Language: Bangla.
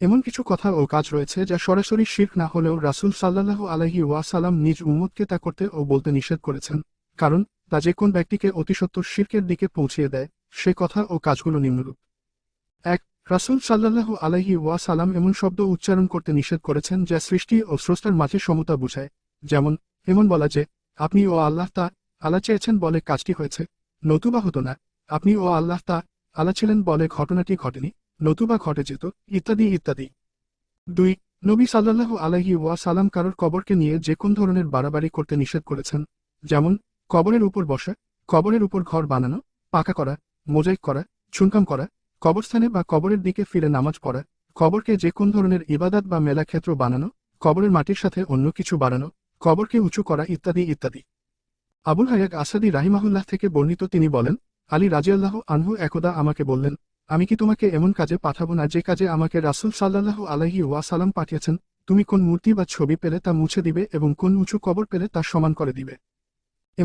এমন কিছু কথা ও কাজ রয়েছে যা সরাসরি শির্ক না হলেও রাসূল সাল্লাল্লাহু আলাইহি ওয়াসাল্লাম নিজ উম্মতকে তা করতে ও বলতে নিষেধ করেছেন। কারণ, তা যে কোন ব্যক্তিকে অতিসত্বর শির্কের দিকে পৌঁছিয়ে দেয়, সে কথা ও কাজগুলো নিম্নরূপ। এক, রাসূল সাল্লাল্লাহু আলাইহি ওয়াসাল্লাম এমন শব্দ উচ্চারণ করতে নিষেধ করেছেন যা সৃষ্টি ও স্রষ্টার মাঝে সমতা বুঝায়। যেমন, এমন বলা যে, আপনি ও আল্লাহ তা আলা চেয়েছেন বলে কাজটি হয়েছে, নতুবা হতো না। আপনি ও আল্লাহ তা আলা ছিলেন বলে ঘটনাটি ঘটেনি। নতুবা ঘটে যেত ইত্যাদি ইত্যাদি। দুই, নবী সাল্লাল্লাহু আলাইহি ওয়াসাল্লাম কারোর কবরকে নিয়ে যে কোন ধরনের বাড়াবাড়ি করতে নিষেধ করেছেন? যেমন, কবরের উপর বসা, কবরের উপর ঘর বানানো, পাকা করা, মোজাইক করা ছুনকাম করা, কবরস্থানে বা কবরের দিকে ফিরে নামাজ পড়া, কবরকে যে কোন ধরনের ইবাদাত বা মেলা ক্ষেত্র বানানো, কবরের মাটির সাথে অন্য কিছু বাড়ানো, কবরকে উঁচু করা ইত্যাদি ইত্যাদি। আবুল হায়াক আসাদি রাহিমাহুল্লাহ থেকে বর্ণিত তিনি বলেন, আলী রাজিয়াল্লাহ আনহু একদা আমাকে বললেন আমি কি তোমাকে এমন কাজে পাঠাবো না যে কাজে আমাকে রাসুল সাল্লাহ আলহি ওয়াসালাম পাঠিয়েছেন? তুমি কোন মূর্তি বা ছবি পেলে তা মুছে দিবে এবং কোন উঁচু কবর পেলে তা সমান করে দিবে।